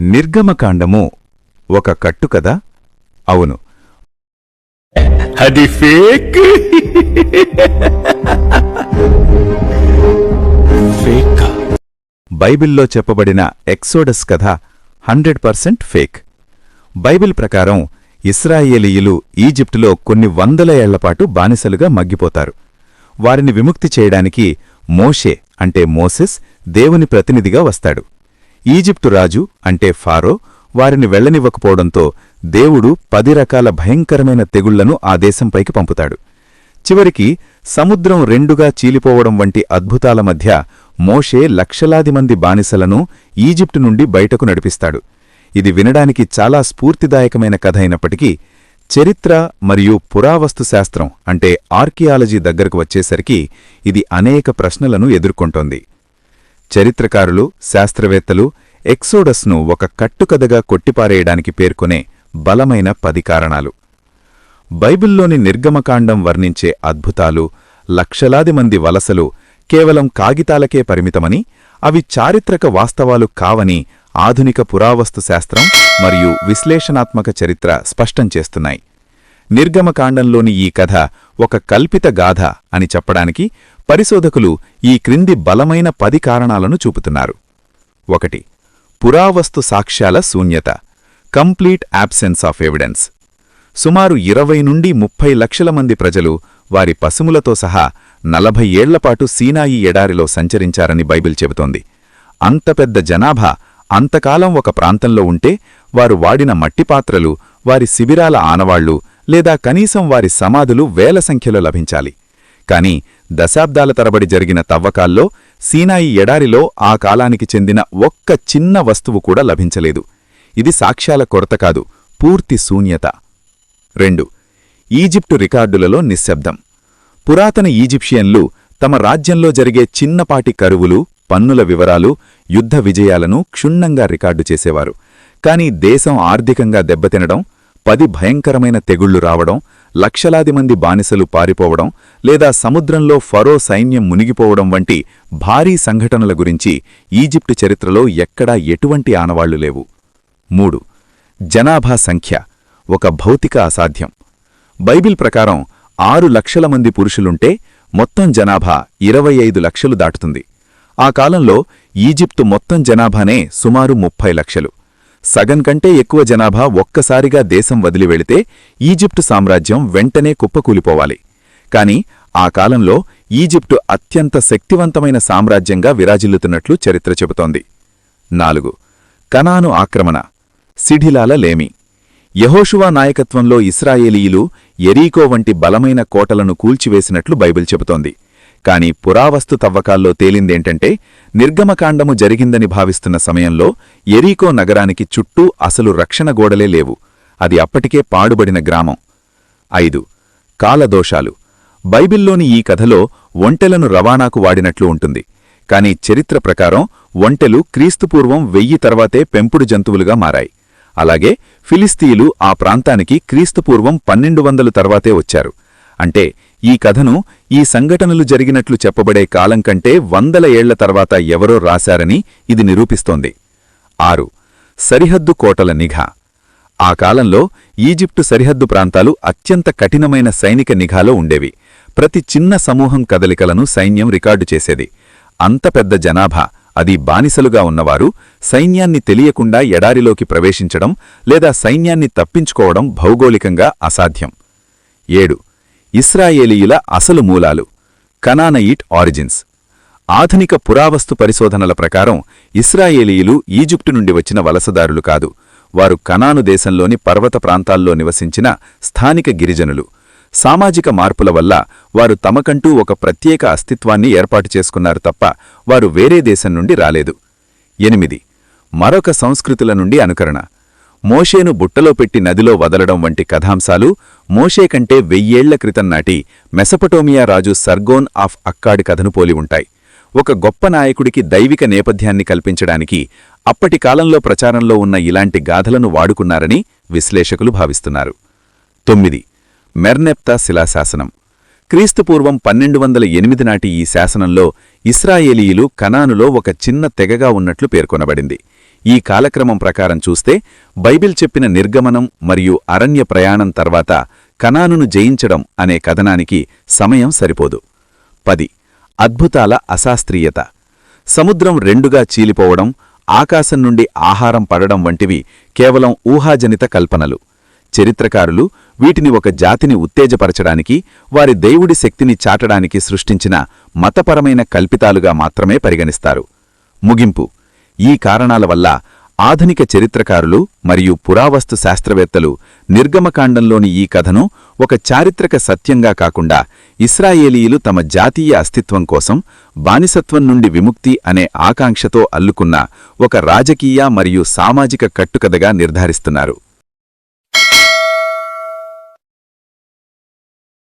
నిర్గమకాండము ఒక కట్టుకథ అవును. అది ఫేక్. ఫేక్. బైబిల్లో చెప్పబడిన ఎక్సోడస్ కథ హండ్రెడ్ పర్సెంట్ ఫేక్. బైబిల్ ప్రకారం ఇస్రాయేలీయులు ఈజిప్టులో కొన్ని వందల ఏళ్ళపాటు బానిసలుగా మగ్గిపోతారు. వారిని విముక్తి చేయడానికి మోషే అంటే మోసెస్ దేవుని ప్రతినిధిగా వస్తాడు. ఈజిప్టు రాజు అంటే ఫారో వారిని వెళ్ళనివ్వకపోవడంతో దేవుడు పది రకాల భయంకరమైన తెగుళ్ళను ఆ దేశంపైకి పంపుతాడు. చివరికి సముద్రం రెండుగా చీలిపోవడం వంటి అద్భుతాల మధ్య మోషే లక్షలాది మంది బానిసలను ఈజిప్టు నుండి బయటకు నడిపిస్తాడు. ఇది వినడానికి చాలా స్ఫూర్తిదాయకమైన కథ అయినప్పటికీ చరిత్ర మరియు పురావస్తు శాస్త్రం అంటే ఆర్కియాలజీ దగ్గరకు వచ్చేసరికి ఇది అనేక ప్రశ్నలను ఎదుర్కొంటోంది. చరిత్రకారులు శాస్త్రవేత్తలు ఎక్సోడస్ను ఒక కట్టుకథగా కొట్టిపారేయడానికి పేర్కొనే బలమైన పది కారణాలు. బైబిల్లోని నిర్గమకాండం వర్ణించే అద్భుతాలు లక్షలాది మంది వలసలు కేవలం కాగితాలకే పరిమితమని అవి చారిత్రక వాస్తవాలు కావని ఆధునిక పురావస్తు శాస్త్రం మరియు విశ్లేషణాత్మక చరిత్ర స్పష్టం చేస్తున్నాయి. నిర్గమకాండంలోని ఈ కథ ఒక కల్పిత గాథ అని చెప్పడానికి పరిశోధకులు ఈ క్రింది బలమైన పది కారణాలను చూపుతున్నారు. ఒకటి పురావస్తు సాక్ష్యాల శూన్యత. Complete absence of evidence. సుమారు ఇరవై నుండి ముప్పై లక్షల మంది ప్రజలు వారి పశుములతో సహా నలభై ఏళ్ళపాటు సీనాయి ఎడారిలో సంచరించారని బైబిల్ చెబుతోంది. అంత పెద్ద జనాభా అంతకాలం ఒక ప్రాంతంలో ఉంటే వారు వాడిన మట్టిపాత్రలు వారి శిబిరాల ఆనవాళ్ళు లేదా కనీసం వారి సమాధులు వేల సంఖ్యలో లభించాలి. కాని దశాబ్దాల తరబడి జరిగిన తవ్వకాల్లో సీనాయి ఎడారిలో ఆ కాలానికి చెందిన ఒక్క చిన్న వస్తువు కూడా లభించలేదు. ఇది సాక్ష్యాల కొరత కాదు పూర్తి శూన్యత. రెండు ఈజిప్టు రికార్డులలో నిశ్శబ్దం. పురాతన ఈజిప్షియన్లు తమ రాజ్యంలో జరిగే చిన్నపాటి కరువులు పన్నుల వివరాలు యుద్ధ విజయాలను క్షుణ్ణంగా రికార్డు చేసేవారు. కాని దేశం ఆర్థికంగా దెబ్బతినడం పది భయంకరమైన తెగుళ్ళు రావడం లక్షలాది మంది బానిసలు పారిపోవడం లేదా సముద్రంలో ఫరో సైన్యం మునిగిపోవడం వంటి భారీ సంఘటనల గురించి ఈజిప్టు చరిత్రలో ఎక్కడా ఎటువంటి ఆనవాళ్ళు లేవు. మూడు జనాభా సంఖ్య ఒక భౌతిక అసాధ్యం. బైబిల్ ప్రకారం ఆరు లక్షల మంది పురుషులుంటే మొత్తం జనాభా ఇరవై ఐదు లక్షలు దాటుతుంది. ఆ కాలంలో ఈజిప్టు మొత్తం జనాభానే సుమారు ముప్పై లక్షలు. సగం కంటే ఎక్కువ జనాభా ఒక్కసారిగా దేశం వదిలి వెళితే ఈజిప్టు సామ్రాజ్యం వెంటనే కుప్పకూలిపోవాలి. కాని ఆ కాలంలో ఈజిప్టు అత్యంత శక్తివంతమైన సామ్రాజ్యంగా విరాజిల్లుతున్నట్లు చరిత్ర చెబుతోంది. నాలుగు. కనాను ఆక్రమణ. సిఢిలాల లేమి. యహోషువా నాయకత్వంలో ఇస్రాయేలీయులు ఎరీకో వంటి బలమైన కోటలను కూల్చివేసినట్లు బైబిల్ చెబుతోంది. కాని పురావస్తు తవ్వకాల్లో తేలిందేంటంటే నిర్గమకాండము జరిగిందని భావిస్తున్న సమయంలో ఎరీకో నగరానికి చుట్టూ అసలు రక్షణ గోడలే లేవు. అది అప్పటికే పాడుబడిన గ్రామం. ఐదు. కాలదోషాలు. బైబిల్లోని ఈ కథలో ఒంటెలను రవాణాకు వాడినట్లు ఉంటుంది. కాని చరిత్ర ప్రకారం ఒంటెలు క్రీస్తుపూర్వం వెయ్యి తర్వాతే పెంపుడు జంతువులుగా మారాయి. అలాగే ఫిలిస్తీయులు ఆ ప్రాంతానికి క్రీస్తుపూర్వం పన్నెండు వందలు తర్వాతే వచ్చారు. అంటే ఈ కథను ఈ సంఘటనలు జరిగినట్లు చెప్పబడే కాలం కంటే వందల ఏళ్ళ తర్వాత ఎవరో రాశారని ఇది నిరూపిస్తోంది. ఆరు. సరిహద్దు కోటల నిఘా. ఆ కాలంలో ఈజిప్టు సరిహద్దు ప్రాంతాలు అత్యంత కఠినమైన సైనిక నిఘాలో ఉండేవి. ప్రతి చిన్న సమూహం కదలికలను సైన్యం రికార్డు చేసేది. అంత పెద్ద జనాభా అది బానిసలుగా ఉన్నవారు సైన్యాన్ని తెలియకుండా ఎడారిలోకి ప్రవేశించడం లేదా సైన్యాన్ని తప్పించుకోవడం భౌగోళికంగా అసాధ్యం. ఏడు. ఇస్రాయేలీయుల అసలు మూలాలు కనానయిట్ ఆరిజిన్స్. ఆధునిక పురావస్తు పరిశోధనల ప్రకారం ఇస్రాయేలీయులు ఈజిప్టు నుండి వచ్చిన వలసదారులు కాదు. వారు కనాను దేశంలోని పర్వత ప్రాంతాల్లో నివసించిన స్థానిక గిరిజనులు. సామాజిక మార్పుల వల్ల వారు తమకంటూ ఒక ప్రత్యేక అస్తిత్వాన్ని ఏర్పాటు చేసుకున్నారు తప్ప వారు వేరే దేశం నుండి రాలేదు. ఎనిమిది. మరొక సంస్కృతుల నుండి అనుకరణ. మోషేను బుట్టలో పెట్టి నదిలో వదలడం వంటి కథాంశాలు మోషే కంటే వెయ్యేళ్ళ క్రితం నాటి మెసపటోమియా రాజు సర్గోన్ ఆఫ్ అక్కాడి కథను పోలి ఉంటాయి. ఒక గొప్ప నాయకుడికి దైవిక నేపథ్యాన్ని కల్పించడానికి అప్పటి కాలంలో ప్రచారంలో ఉన్న ఇలాంటి గాథలను వాడుకున్నారని విశ్లేషకులు భావిస్తున్నారు. తొమ్మిది. మెర్నెప్తా శిలాశాసనం. క్రీస్తుపూర్వం పన్నెండు వందల ఎనిమిది నాటి ఈ శాసనంలో ఇస్రాయేలీయులు కనానులో ఒక చిన్న తెగగా ఉన్నట్లు పేర్కొనబడింది. ఈ కాలక్రమం ప్రకారం చూస్తే బైబిల్ చెప్పిన నిర్గమనం మరియు అరణ్య ప్రయాణం తర్వాత కనానును జయించడం అనే కథనానికి సమయం సరిపోదు. పది. అద్భుతాల అశాస్త్రీయత. సముద్రం రెండుగా చీలిపోవడం ఆకాశం నుండి ఆహారం పడడం వంటివి కేవలం ఊహాజనిత కల్పనలు. చరిత్రకారులు వీటిని ఒక జాతిని ఉత్తేజపరచడానికి వారి దేవుడి శక్తిని చాటడానికి సృష్టించిన మతపరమైన కల్పితాలుగా మాత్రమే పరిగణిస్తారు. ముగింపు. ఈ కారణాల వల్ల ఆధునిక చరిత్రకారులు మరియు పురావస్తు శాస్త్రవేత్తలు నిర్గమకాండంలోని ఈ కథను ఒక చారిత్రక సత్యంగా కాకుండా ఇస్రాయేలీయులు తమ జాతీయ అస్తిత్వం కోసం బానిసత్వం నుండి విముక్తి అనే ఆకాంక్షతో అల్లుకున్న ఒక రాజకీయ మరియు సామాజిక కట్టుకథగా నిర్ధారిస్తున్నారు.